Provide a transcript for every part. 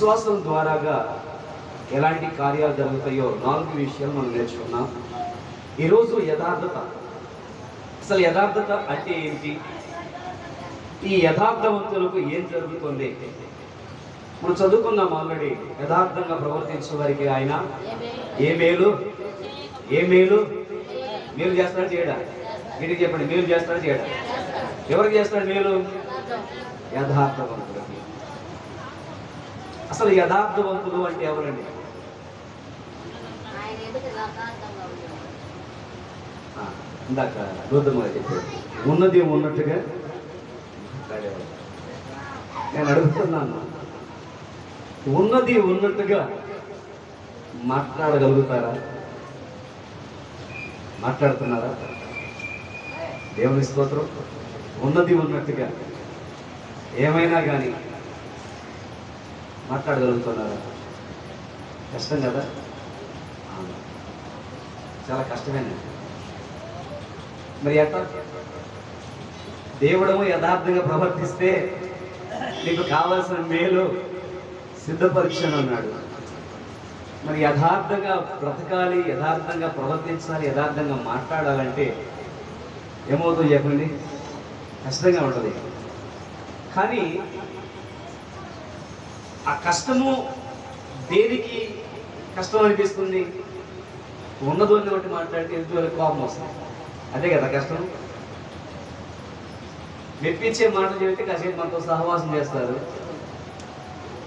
విశ్వాసం ద్వారాగా ఎలాంటి కార్యాలు జరుగుతాయో నాలుగు విషయాలు మనం నేర్చుకున్నాం. ఈరోజు యథార్థత. అసలు యథార్థత అంటే ఏంటి? ఈ యథార్థవంతులకు ఏం జరుగుతుంది? మనం చదువుకున్నాం ఆల్రెడీ. యథార్థంగా ప్రవర్తించే వారికి ఆయన ఏ మేలు? ఏ మేలు? మేలు చేస్తాడు చేయడా? వీటికి చెప్పండి. మేలు చేస్తాడు చేయడా? ఎవరికి చేస్తాడు మేలు? యథార్థవంతులకి అసలు యథార్థవంతులు అంటే ఎవరండి? ఇందాక గారు చెప్పారు. ఉన్నది ఉన్నట్టుగా. నేను అడుగుతున్నాను. ఉన్నది ఉన్నట్టుగా మాట్లాడగలుగుతారా? మాట్లాడుతున్నారా? దేవుని స్తోత్రం. ఉన్నది ఉన్నట్టుగా ఏమైనా కానీ మాట్లాడగలుగుతున్నారా. కష్టం కదా? చాలా కష్టమేనండి మరి ఎట్లా? దేవుడము యథార్థంగా ప్రవర్తిస్తే నీకు కావాల్సిన మేలు సిద్ధపరీక్షను అన్నాడు. మరి యథార్థంగా బ్రతకాలి యథార్థంగా ప్రవర్తించాలి యథార్థంగా మాట్లాడాలంటే ఏమవుతుంది చెప్పండి? కష్టంగా ఉంటుంది. కానీ ఆ కష్టము దేనికి కష్టం అనిపిస్తుంది? ఉన్నది ఉన్న ఒకటి మాట్లాడితే ఎదుటి వాళ్ళకి కోపం వస్తుంది? అదే కదా కష్టం. మెప్పించే మాటలు చెబితే కాసేపు మనతో సహవాసం చేస్తారు.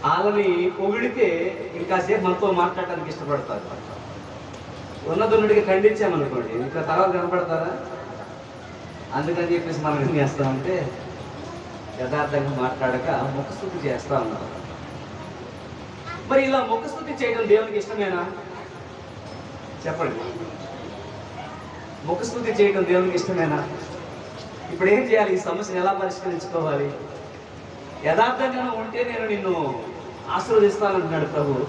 వాళ్ళని పొగిడితే ఇంకాసేపు మనతో మాట్లాడటానికి ఇష్టపడతారు. ఉన్నదున్నటికి ఖండించామనుకోండి ఇంకా తర్వాత కనపడతారా? అందుకని చెప్పేసి మనం ఏం చేస్తామంటే యథార్థంగా మాట్లాడక ముఖస్థుతి చేస్తా ఉన్నారు మరి ఇలా ముఖస్థుతి చేయడం దేవునికి ఇష్టమేనా? చెప్పండి. ముఖస్థుతి చేయడం దేవునికి ఇష్టమేనా? ఇప్పుడు ఏం చేయాలి? ఈ సమస్యను ఎలా పరిష్కరించుకోవాలి? యథార్థంగా ఉంటే నేను నిన్ను ఆశీర్వదిస్తానంటున్నాడు ప్రభు.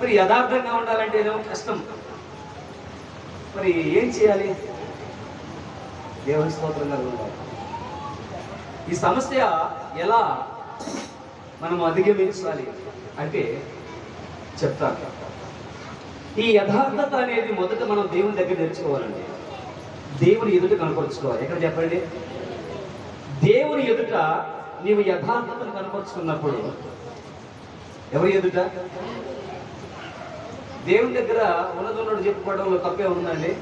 మరి యథార్థంగా ఉండాలంటే ఏమో కష్టం. మరి ఏం చేయాలి? దేవుని స్తోత్రంగా ఉండాలి. ఈ సమస్య ఎలా మనం అధిగమించాలి అంటే చెప్తాను. ఈ యథార్థత అనేది మొదట మనం దేవుని దగ్గర నేర్చుకోవాలండి. దేవుని ఎదుట కనపరుచుకోవాలి. ఎక్కడ చెప్పండి? దేవుని ఎదుట నీవు యథార్థతను కనపరుచుకున్నప్పుడు ఎవరి ఎదుట? దేవుని దగ్గర ఉన్నదొన్నడు చెప్పుకోవడంలో తప్పే ఉందండి.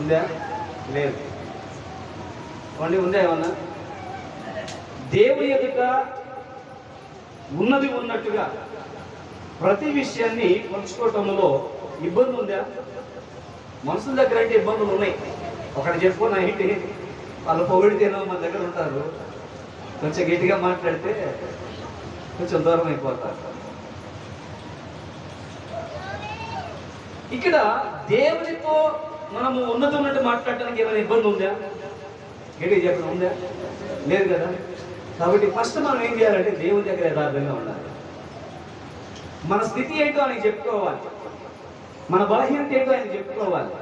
ఉందా? లేదు. ఓన్లీ ఉందా ఏమన్నా? దేవుని ఎదుట ఉన్నది ఉన్నట్టుగా ప్రతి విషయాన్ని పంచుకోవటంలో ఇబ్బంది ఉందా? మనుషుల దగ్గర అంటే ఇబ్బందులు ఉన్నాయి. ఒకటి చెప్పుకున్నా ఏంటి వాళ్ళు పొగిడితేనో మన దగ్గర ఉంటారు. కొంచెం గట్టిగా మాట్లాడితే కొంచెం దూరం అయిపోతారు. ఇక్కడ దేవునితో మనము ఉన్నది ఉన్నట్టు మాట్లాడటానికి ఏమైనా ఇబ్బంది ఉందా? గట్టిగా చెప్పడం ఉందా? లేదు కదా? కాబట్టి ఫస్ట్ మనం ఏం చేయాలంటే దేవుని దగ్గర యథార్థంగా ఉండాలి. మన స్థితి ఏంటో ఆయనకి చెప్పుకోవాలి. మన బలహీనత ఏంటో ఆయన చెప్పుకోవాలి.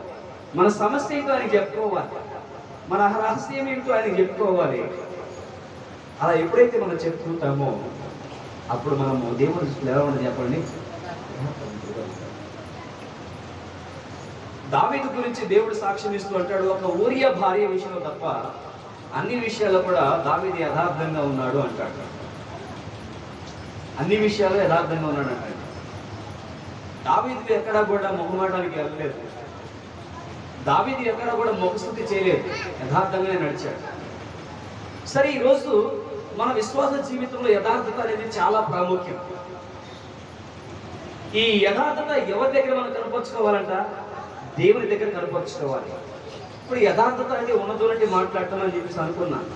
మన సమస్య ఏంటో ఆయన చెప్పుకోవాలి. మన రహస్యం ఏంటో ఆయన చెప్పుకోవాలి. అలా ఎప్పుడైతే మనం చెప్పుకుంటామో అప్పుడు మనము దేవుని దృష్టిలో ఎలా ఉండదు చెప్పండి? దావీదు గురించి దేవుడు సాక్ష్యం ఇస్తూ అంటాడు ఒక ఊరియా భార్య విషయంలో తప్ప అన్ని విషయాల్లో కూడా దావీదు యథార్థంగా ఉన్నాడు అంటాడు. అన్ని విషయాల్లో యథార్థంగా ఉన్నాడు అంటాడు. దావీదు ఎక్కడా కూడా మొహమాటానికి వెళ్ళలేదు. దావీదు ఎక్కడా కూడా మొగస్థుతి చేయలేదు. యథార్థంగానే నడిచాడు. సరే ఈరోజు మన విశ్వాస జీవితంలో యథార్థత అనేది చాలా ప్రాముఖ్యం. ఈ యథార్థత ఎవరి దగ్గర మనం కనపరుచుకోవాలంట? దేవుని దగ్గర కనపరుచుకోవాలి. ఇప్పుడు యథార్థత అంటే ఉన్నదూనట్టు మాట్లాడటం అని చెప్పేసి అనుకున్నాను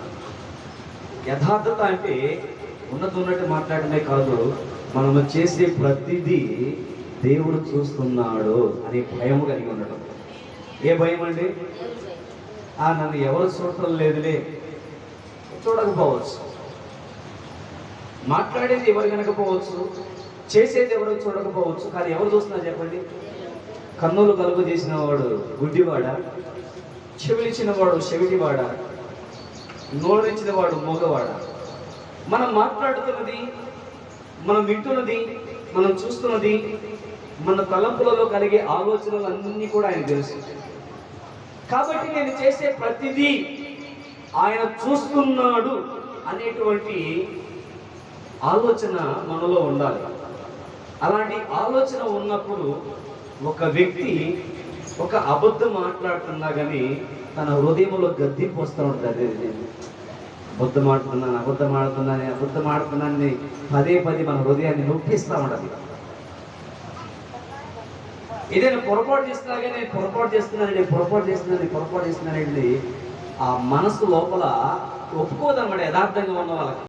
యథార్థత అంటే ఉన్నదూనట్టు మాట్లాడటమే కాదు మనము చేసే ప్రతిదీ దేవుడు చూస్తున్నాడు అనే భయం కలిగి ఉండటం. ఏ భయం అండి? ఆ నన్ను ఎవరు చూడటం లేదులే. చూడకపోవచ్చు. మాట్లాడేది ఎవరు కనకపోవచ్చు చేసేది ఎవరు చూడకపోవచ్చు. కానీ ఎవరు చూస్తున్నారు చెప్పండి? కన్నులు కలుగు చేసిన వాడు గుడ్డివాడ? చెవిలిచ్చిన వాడు చెవిటివాడ నోరించిన వాడు మూగవాడ? మనం మాట్లాడుతున్నది మనం వింటున్నది మనం చూస్తున్నది మన తలంపులలో కలిగే ఆలోచనలు అన్నీ కూడా ఆయన తెలుసు. కాబట్టి నేను చేసే ప్రతిదీ ఆయన చూస్తున్నాడు అనేటువంటి ఆలోచన మనలో ఉండాలి. అలాంటి ఆలోచన ఉన్నప్పుడు ఒక వ్యక్తి ఒక అబద్ధం మాట్లాడుతున్నా కానీ తన హృదయంలో గద్దెంపు వస్తూ ఉంటుంది అదే అబద్ధం ఆడుతున్నాను అబద్ధం ఆడుతున్నాను అబద్ధం ఆడుతున్నాను పదే పదే మన హృదయాన్ని నొప్పిస్తూ ఉండదు ఏదైనా పొరపాటు చేస్తున్నా కానీ నేను పొరపాటు చేస్తున్నాను నేను పొరపాటు చేస్తున్నాను నేను పొరపాటు చేస్తున్నానండి ఆ మనసు లోపల ఒప్పుకోదన్నమాట యథార్థంగా ఉన్న వాళ్ళకి.